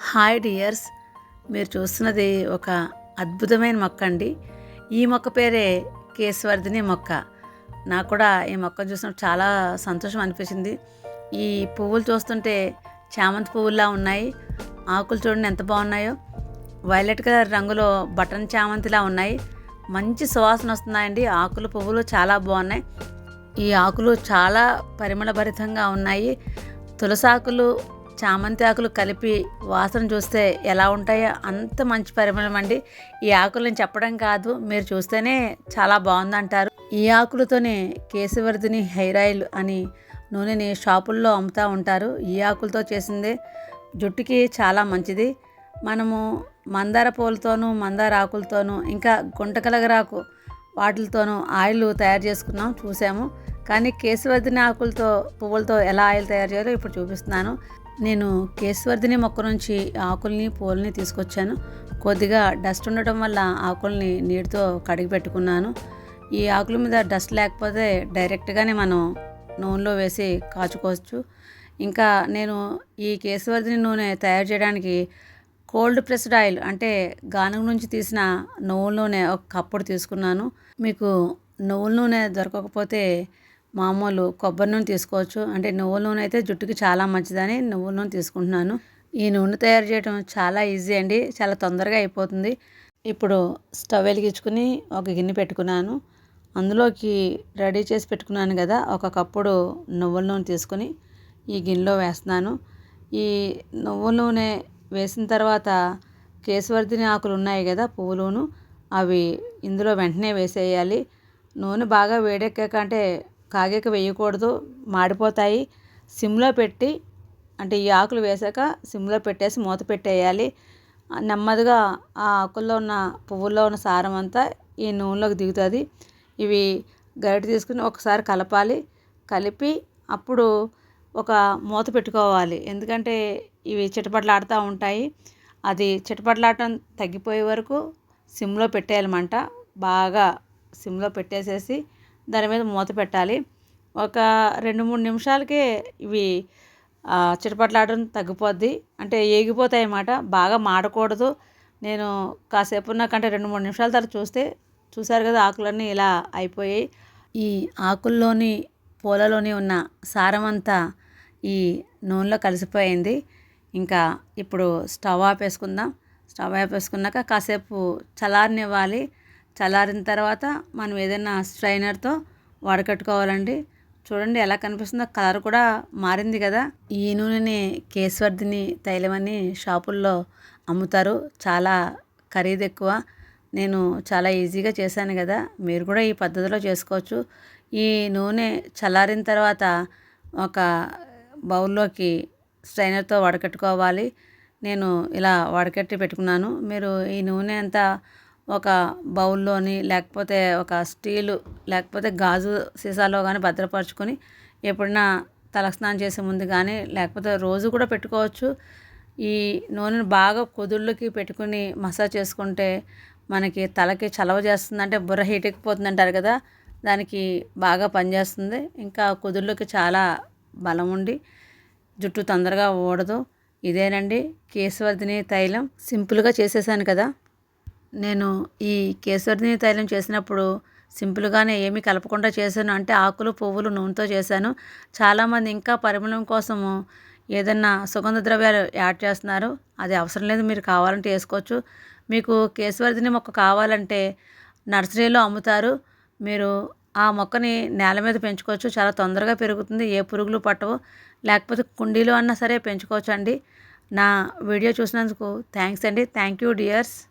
Hi dears. మీరు చూస్తున్నది ఒక అద్భుతమైన మొక్క అండి. ఈ మొక్క పేరే కేశవర్ధిని మొక్క. నాకు కూడా ఈ మొక్కను చూసినప్పుడు చాలా సంతోషం అనిపించింది. ఈ పువ్వులు చూస్తుంటే చామంతి పువ్వుల్లా ఉన్నాయి. ఆకులు చూడండి ఎంత బాగున్నాయో. వైలెట్ కలర్ రంగులో బటన్ చామంతిలా ఉన్నాయి. మంచి సువాసన వస్తున్నాయండి. ఆకులు పువ్వులు చాలా బాగున్నాయి. ఈ ఆకులు చాలా పరిమళభరితంగా ఉన్నాయి. తులసాకులు చామంతి ఆకులు కలిపి వాసన చూస్తే ఎలా ఉంటాయో అంత మంచి పరిమళం అండి. ఈ ఆకులను చెప్పడం కాదు మీరు చూస్తేనే చాలా బాగుందంటారు. ఈ ఆకులతోనే కేశవర్ధిని హెయిర్ ఆయిల్ అని నూనెని షాపుల్లో అమ్ముతూ ఉంటారు. ఈ ఆకులతో చేసిందే జుట్టుకి చాలా మంచిది. మనము మందార పూలతోనూ మందార ఆకులతోనూ ఇంకా గుంటకలగరాకు వాటితోనూ ఆయిల్ తయారు చేసుకున్నాం చూసాము. కానీ కేశవర్ధిని ఆకులతో పువ్వులతో ఎలా ఆయిల్ తయారు చేయాలో ఇప్పుడు చూపిస్తున్నాను. నేను కేశవర్ధిని మొక్క నుంచి ఆకుల్ని పూలని తీసుకొచ్చాను. కొద్దిగా డస్ట్ ఉండటం వల్ల ఆకుల్ని నీటితో కడిగి పెట్టుకున్నాను. ఈ ఆకుల మీద డస్ట్ లేకపోతే డైరెక్ట్గానే మనం నూనెలో వేసి కాచుకోవచ్చు. ఇంకా నేను ఈ కేశవర్ధిని నూనె తయారు చేయడానికి కోల్డ్ ప్రెస్డ్ ఆయిల్ అంటే గానుగ నుంచి తీసిన నువ్వుల నూనె ఒక కప్పుడు తీసుకున్నాను. మీకు నువ్వుల నూనె దొరకకపోతే మామూలు కొబ్బరి నూనె తీసుకోవచ్చు. అంటే నువ్వుల నూనె అయితే జుట్టుకి చాలా మంచిదని నువ్వుల నూనె తీసుకుంటున్నాను. ఈ నూనె తయారు చేయడం చాలా ఈజీ అండి. చాలా తొందరగా అయిపోతుంది. ఇప్పుడు స్టవ్ వెలిగించుకుని ఒక గిన్నె పెట్టుకున్నాను. అందులోకి రెడీ చేసి పెట్టుకున్నాను కదా ఒక కప్పుడు నువ్వుల నూనె తీసుకొని ఈ గిన్నెలో వేస్తున్నాను. ఈ నువ్వుల నూనె వేసిన తర్వాత కేశవర్ధిని ఆకులు ఉన్నాయి కదా పువ్వులును అవి ఇందులో వెంటనే వేసేయాలి. నూనె బాగా వేడెక్కాక అంటే కాగాక వేయకూడదు మాడిపోతాయి. సిమ్లో పెట్టి అంటే ఈ ఆకులు వేసాక సిమ్లో పెట్టేసి మూత పెట్టేయాలి. నెమ్మదిగా ఆ ఆకుల్లో ఉన్న పువ్వుల్లో ఉన్న సారం అంతా ఈ నూనెలోకి దిగుతుంది. ఇవి గరిటె తీసుకుని ఒకసారి కలపాలి. కలిపి అప్పుడు ఒక మూత పెట్టుకోవాలి. ఎందుకంటే ఇవి చిటపట్లాడుతూ ఉంటాయి. అది చిటపట్లాడటం తగ్గిపోయే వరకు సిమ్లో పెట్టేయాలన్నమాట బాగా సిమ్లో పెట్టేసేసి దాని మీద మూత పెట్టాలి. ఒక రెండు మూడు నిమిషాలకే ఇవి చిటపట్లాడడం తగ్గిపోద్ది. అంటే ఏగిపోతాయి అన్నమాట. బాగా మాడకూడదు. నేను కాసేపు నాకంటే రెండు మూడు నిమిషాల తర్వాత చూస్తే చూశారు కదా ఆకులన్నీ ఇలా అయిపోయాయి. ఈ ఆకుల్లోని పూలలోని ఉన్న సారం అంతా ఈ నూనెలో కలిసిపోయింది. ఇంకా ఇప్పుడు స్టవ్ ఆపేసుకుందాం. స్టవ్ ఆపేసుకున్నాక కాసేపు చల్లారనివ్వాలి. చల్లారిన తర్వాత మనం ఏదైనా స్ట్రైనర్తో వడకట్టుకోవాలండి. చూడండి ఎలా కనిపిస్తుందో కలర్ కూడా మారింది కదా. ఈ నూనెని కేశవర్ధిని తైలమని షాపుల్లో అమ్ముతారు. చాలా ఖరీదు ఎక్కువ. నేను చాలా ఈజీగా చేశాను కదా. మీరు కూడా ఈ పద్ధతిలో చేసుకోవచ్చు. ఈ నూనె చల్లారిన తర్వాత ఒక బౌల్లోకి స్ట్రైనర్తో వడకట్టుకోవాలి. నేను ఇలా వడకట్టి పెట్టుకున్నాను. మీరు ఈ నూనె అంతా ఒక బౌల్లోని లేకపోతే ఒక స్టీలు లేకపోతే గాజు సీసాలో కానీ భద్రపరచుకొని ఎప్పుడైనా తలస్నానం చేసే ముందు కానీ లేకపోతే రోజు కూడా పెట్టుకోవచ్చు. ఈ నూనెను బాగా కుదుళ్ళకి పెట్టుకుని మసాజ్ చేసుకుంటే మనకి తలకి చలవ చేస్తుంది. అంటే బుర్ర హీట్ ఎక్కిపోతుంది అంటారు కదా దానికి బాగా పనిచేస్తుంది. ఇంకా కుదుళ్ళకి చాలా బలం ఉండి జుట్టు తొందరగా ఊడదు. ఇదేనండి కేశవర్ధిని తైలం. సింపుల్గా చేసేసాను కదా. నేను ఈ కేశవర్ధిని తైలం చేసినప్పుడు సింపుల్గానే ఏమీ కలపకుండా చేశాను. అంటే ఆకులు పువ్వులు నూనెతో చేశాను. చాలామంది ఇంకా పరిమళం కోసము ఏదన్నా సుగంధ ద్రవ్యాలు యాడ్ చేస్తున్నారు. అది అవసరం లేదు మీరు కావాలంటే వేసుకోవచ్చు. మీకు కేశవర్ధిని మొక్క కావాలంటే నర్సరీలో అమ్ముతారు. మీరు ఆ మొక్కని నేల మీద పెంచుకోవచ్చు. చాలా తొందరగా పెరుగుతుంది. ఏ పురుగులు పట్టవు. లేకపోతే కుండీలో అన్నా సరే పెంచుకోవచ్చు అండి నా వీడియో చూసినందుకు థ్యాంక్స్ అండి. Thank you dears.